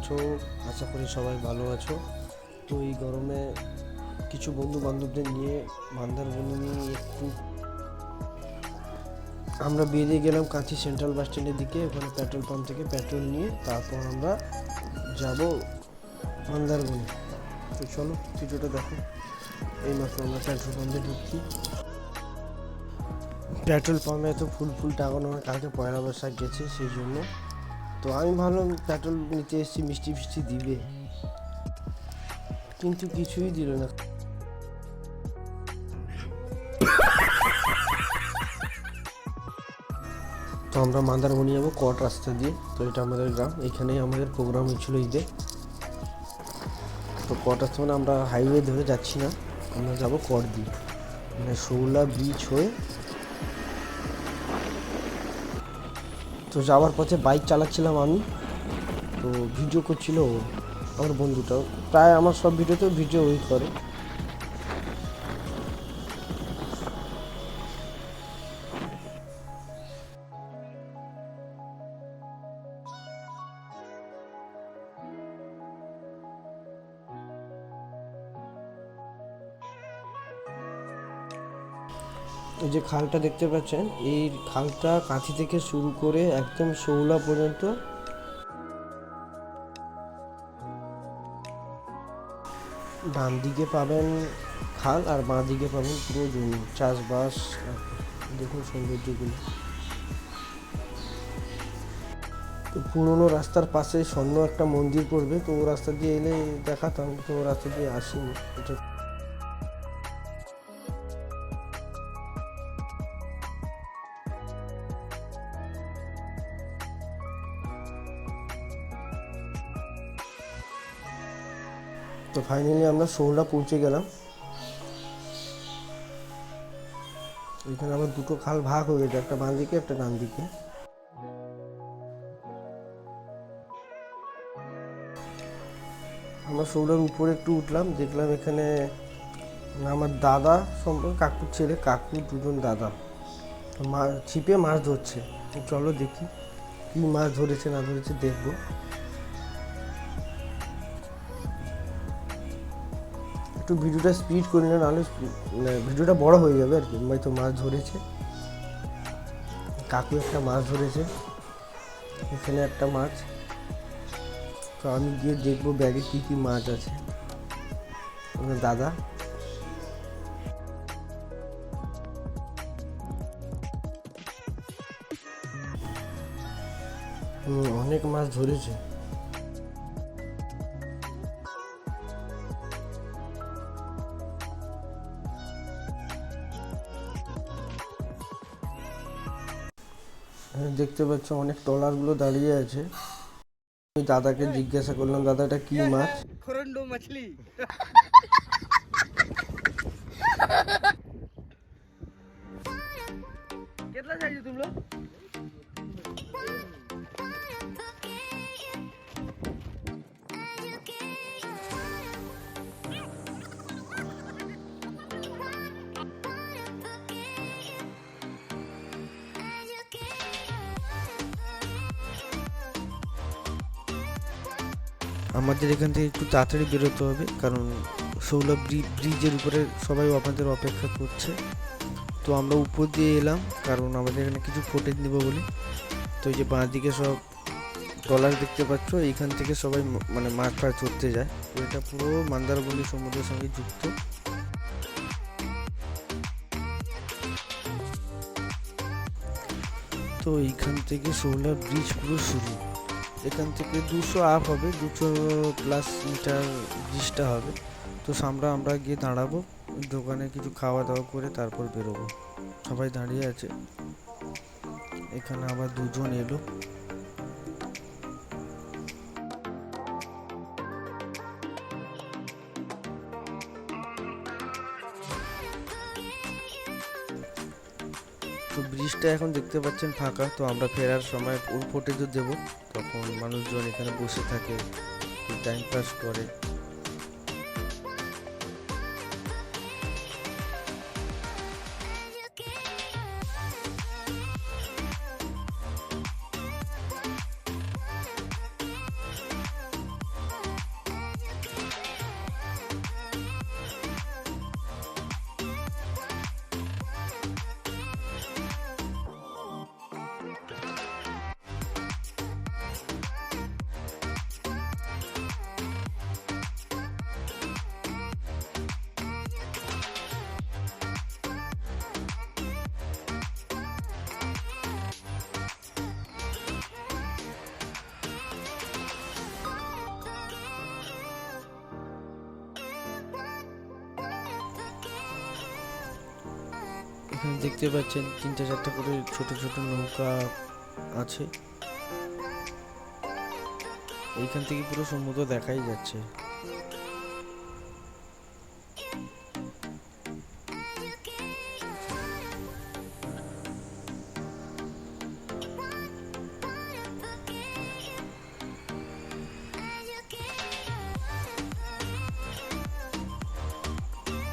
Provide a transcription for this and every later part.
আছো? আশা করি সবাই ভালো আছো। তো এই গরমে কিছু বন্ধু বান্ধবদের নিয়ে মন্দারমণি নিয়ে একটু আমরা বেরিয়ে গেলাম কাঁচি সেন্ট্রাল বাস স্ট্যান্ডের দিকে, ওখানে পেট্রোল পাম্প থেকে পেট্রোল নিয়ে তারপর আমরা যাব মন্দারমণি তো চলো, ভিডিওটা দেখো। এই মাত্র আমরা পেট্রোল পাম্পে ঢুকছি। পেট্রোল পাম্পে তো ফুল ফুল টাকানো কালকে পয়লা বৈশাখ গেছে, সেই জন্য তো আমি ভাবলাম পেট্রোল নিতে এসেছি মিষ্টি ফিষ্টি দিবে। কিন্তু কিছুই দিল না। তো আমরা মান্দারমণি যাব কট রাস্তা দিয়ে। তো এটা আমাদের গ্রাম, এখানেই আমাদের প্রোগ্রাম হয়েছিল ঈদে। তো কট রাস্তা মানে আমরা হাইওয়ে ধরে যাচ্ছি না, আমরা যাব কট দিয়ে। মানে শৌলা ব্রিজ হয়ে তো যাওয়ার পথে বাইক চালাচ্ছিলাম আমি। তো ভিডিও করছিল আমার বন্ধুটাও। প্রায় আমার সব ভিডিওতেও ভিডিও ওই করে। যে খালটা দেখতে পাচ্ছেন, এই খালটা কাঁথি থেকে শুরু করে একদম শৌলা পর্যন্ত। ডান দিকে পাবেন খাল আর বাঁ দিকে পাবেন পুরো জমি, চাষবাস। দেখুন সৌন্দর্যগুলো। তো পুরোনো রাস্তার পাশে স্বর্ণ একটা মন্দির পড়বে, তো ও রাস্তা দিয়ে এলে দেখাতাম, তো ও রাস্তা দিয়ে আসিনি। এটা ফাইনালি আমরা শোলা পৌঁছে গেলাম। এখানে আমার দুটো খাল ভাগ হয়ে গেছে, একটা বাঁ দিকে, একটা ডান দিকে। আমরা শৌলার উপরে একটু উঠলাম, দেখলাম এখানে আমার দাদা সম্পর্কে, কাকুর ছেলে, কাকু দুজন দাদা। মা, ছিপে মাছ ধরছে। চলো দেখি কী মাছ ধরেছে, না ধরেছে, দেখব। একটু ভিডিওটা স্পিড করি না নাহলে মানে ভিডিওটা বড় হয়ে যাবে আর কি। তো মাছ ধরেছে। কাকু একটা মাছ ধরেছে। এখানে একটা মাছ। তো আমি গিয়ে দেখব ব্যাগে কী কী মাছ আছে। দাদা। অনেক মাছ ধরেছে। দেখতে পাচ্ছ অনেক ট্রলারগুলো দাঁড়িয়ে আছে। আমি দাদাকে জিজ্ঞাসা করলাম দাদা এটা কি মাছ? খরন্ডো মাছলি। আমাদের এখান থেকে একটু তাড়াতাড়ি বেরোতে হবে, কারণ সৌলভ ব্রিজের উপরে সবাই আপনাদের অপেক্ষা করছে। তো আমরা উপর দিয়ে এলাম, কারণ আমাদের এখানে কিছু ফুটেজ নেব বলে। তো এই যে বাঁ দিকে সব ট্রলার দেখতে পাচ্ছ, এইখান থেকে সবাই মানে মাছ ফাছ ধরতে যায়। তো এটা পুরো মন্দারমণি সমুদ্রের সঙ্গে যুক্ত। তো এইখান থেকে শৌলা ব্রিজ পুরো শুরু। এখান থেকে দুশো আপ হবে, দুশো প্লাস মিটার ব্রিজটা হবে। তো আমরা আমরা গিয়ে দাঁড়াবো, দোকানে কিছু খাওয়া দাওয়া করে তারপর বেরোবো। সবাই দাঁড়িয়ে আছে। এখানে আবার দুজন এলো। তো ব্রিজটা এখন দেখতে পাচ্ছেন ফাঁকা, তো আমরা ফেরার সময় ওর ফুটেজও দেবো। তখন মানুষজন এখানে বসে থাকে টাইম পাস করে। এখানে দেখতে পাচ্ছেন তিনটা চারটে করে ছোট ছোট নৌকা আছে এইখান থেকে পুরো সমুদ্র দেখাই যাচ্ছে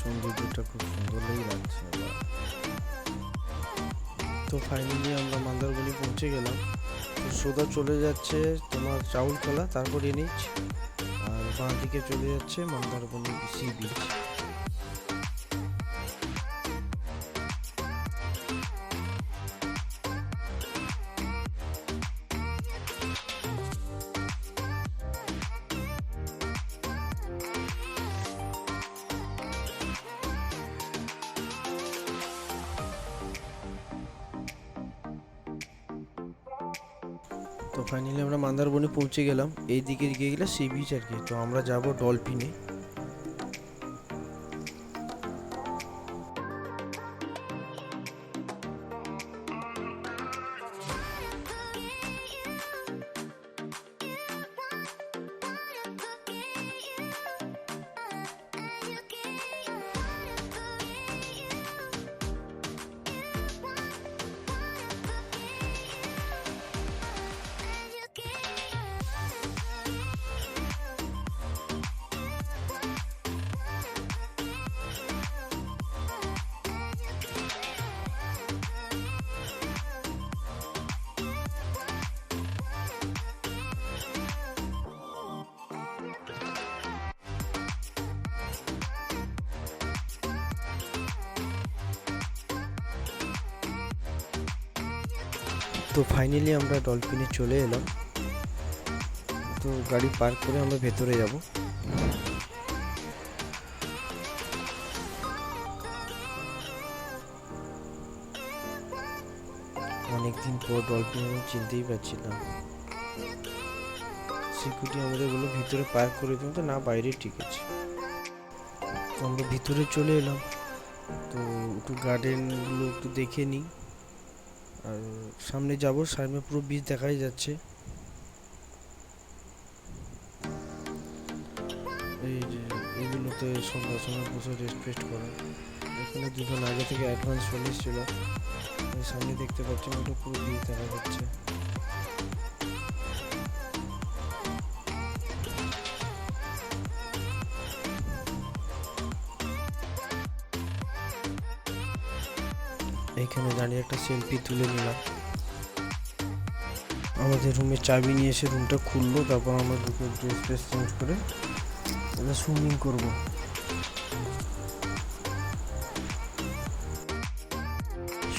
সৌন্দর্যটা খুব সুন্দরই লাগছে। তো ফাইনালি আমরা মান্দারগুলি পৌঁছে গেলাম। সোজা চলে যাচ্ছে তোমার চাউলতলা, তারপর এনিচ আর বাঁ দিকে চলে যাচ্ছে মন্দারবনি সি বিচ তো ফাইনালি আমরা মান্দারবনে পৌঁছে গেলাম। এই দিকে গিয়ে গেলে সি বিচ আর কি। তো আমরা যাব ডলফিনে তো ফাইনালি আমরা ডলফিনে চলে এলাম। তো গাড়ি পার্ক করে আমরা ভেতরে যাব। অনেকদিন পর ডলফিন আমি চিনতেই পারছিলাম। সিকিউরিটি আমাদের বলল, ভিতরে পার্ক করে দিন তো, না, বাইরে ঠিক আছে। আমরা ভিতরে চলে এলাম। তো একটু গার্ডেনগুলো একটু দেখে নিই। আর সামনে যাব, সামনে পুরো বীজ দেখাই যাচ্ছে। এই যে, এগুলোতে সন্ধ্যার সময় বসে রেস্ট করা। এখানে দুজন আগে থেকে অ্যাডভান্স চলে এসেছিল সামনে দেখতে পাচ্ছি ওটা পুরো বীজ দেখা যাচ্ছে। এখানে দাঁড়িয়ে একটা সেলফি তুলে নিলাম। আমাদের রুমে চাবি নিয়ে এসে রুমটা খুললো, তারপর আমরা দুটো ড্রেস ট্রেস চেঞ্জ করে সুইমিং করব।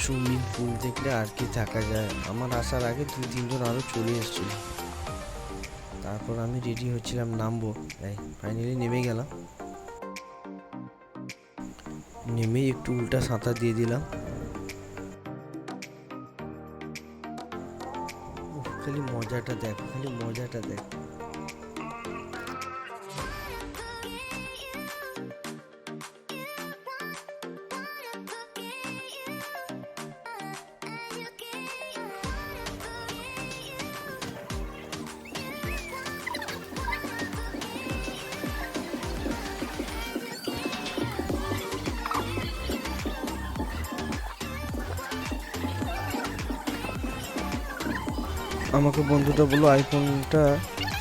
সুইমিং পুল দেখলে আর কি থাকা যায়? আমার আসার আগে দুই তিনজন আরও চলে এসেছিল। তারপর আমি রেডি হচ্ছিলাম, নামবো। তাই ফাইনালি নেমে গেলাম। নেমেই একটু উল্টা সাঁতার দিয়ে দিলাম। খালি মজাটা দেখ খালি মজাটা দেখ। আমাকে বন্ধুটা বলল আইফোনটা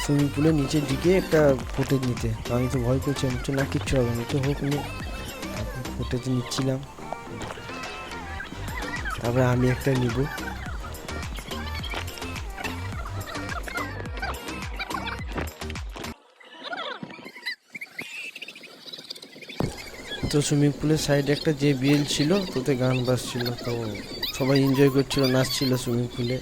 সুইমিং পুলের নিচে দিকে একটা ফুটেজ নিতে। আমি তো ভয় করছি আমি তো না, কিচ্ছু হবে না। তো হোক নিয়ে ফুটেজ নিচ্ছিলাম। তারপরে আমি একটা নিব। তো সুইমিং পুলের সাইডে একটা যে বিএল ছিল তোতে গান বাজছিল। তো সবাই এনজয় করছিল, নাচছিল সুইমিং পুলে।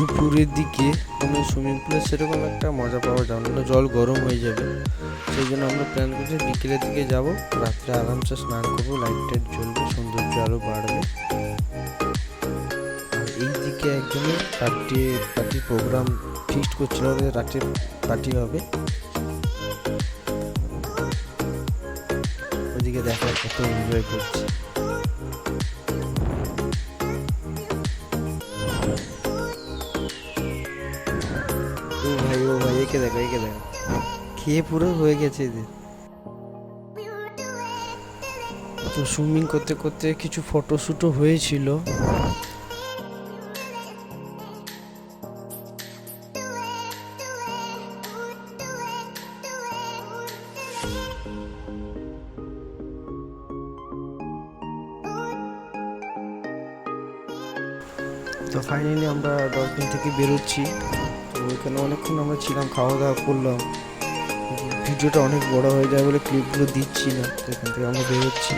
দুপুরের দিকে কোনো সুইমিং পুলে সেরকম একটা মজা পাওয়া যাবে না। জল গরম হয়ে যাবে। সেই জন্য আমরা প্ল্যান করছি বিকেলের দিকে যাব। রাত্রে আরামসে স্নান করব লাইট টাইট জ্বলবে, সৌন্দর্য আরও বাড়বে। এই দিকে একজনের পার্টি পার্টির প্রোগ্রাম ফিক্সড করছিল রাত্রে পার্টি হবে। ওদিকে দেখা কত এনজয় করছে। একে দেখো একে দেখো। খেয়ে পুরো হয়ে গেছে এদের। তো সুইমিং করতে করতে কিছু ফটোশ্যুটও হয়েছিল। তো ফাইনালি আমরা ডলফিন থেকে বেরোচ্ছি। ওইখানে অনেকক্ষণ আমরা ছিলাম খাওয়া দাওয়া করলাম। ভিডিওটা অনেক বড় হয়ে যায় বলে ক্লিপগুলো দিচ্ছি না। এখান থেকে আমরা বেরোচ্ছি।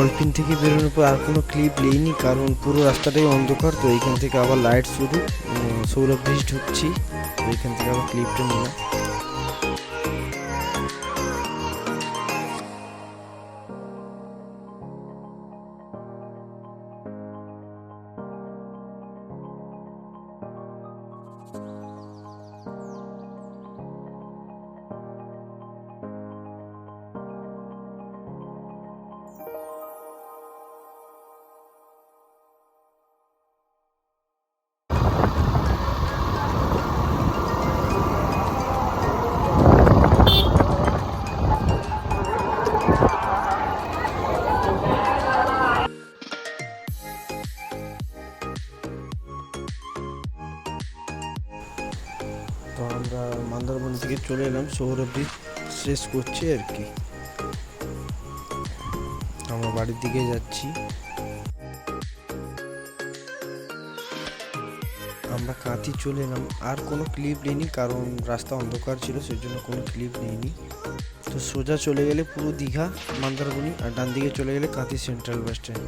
ডলফিন থেকে বেরোনোর পর আর কোনো ক্লিপ নেইনি, কারণ পুরো রাস্তাটাই অন্ধকার, তো এইখান থেকে আবার লাইট শুরু সৌরভ ঢুকছি এইখান থেকে আবার ক্লিপটা নিলাম। চলে এলাম সৌরভ ব্রিজ শেষ করছি আর কি। আমরা বাড়ির দিকে যাচ্ছি। আমরা কাঁথি চলে এলাম। আর কোনো ক্লিপ নিইনি, কারণ রাস্তা অন্ধকার ছিল সেই জন্য কোনো ক্লিপ নিইনি। তো সোজা চলে গেলে পুরো দীঘা, মন্দারমণি, আর ডান দিকে চলে গেলে Kanthi central bus stand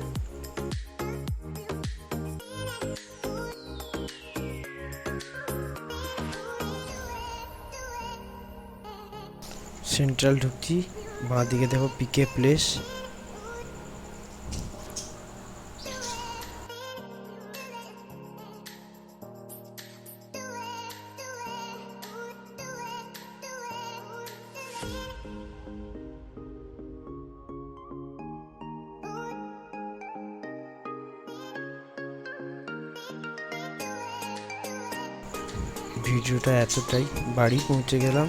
central ঢুকছি বাঁ দিকে দেখো পিকে প্লেস ভিডিওটা এতটাই বাড়ি পৌঁছে গেলাম।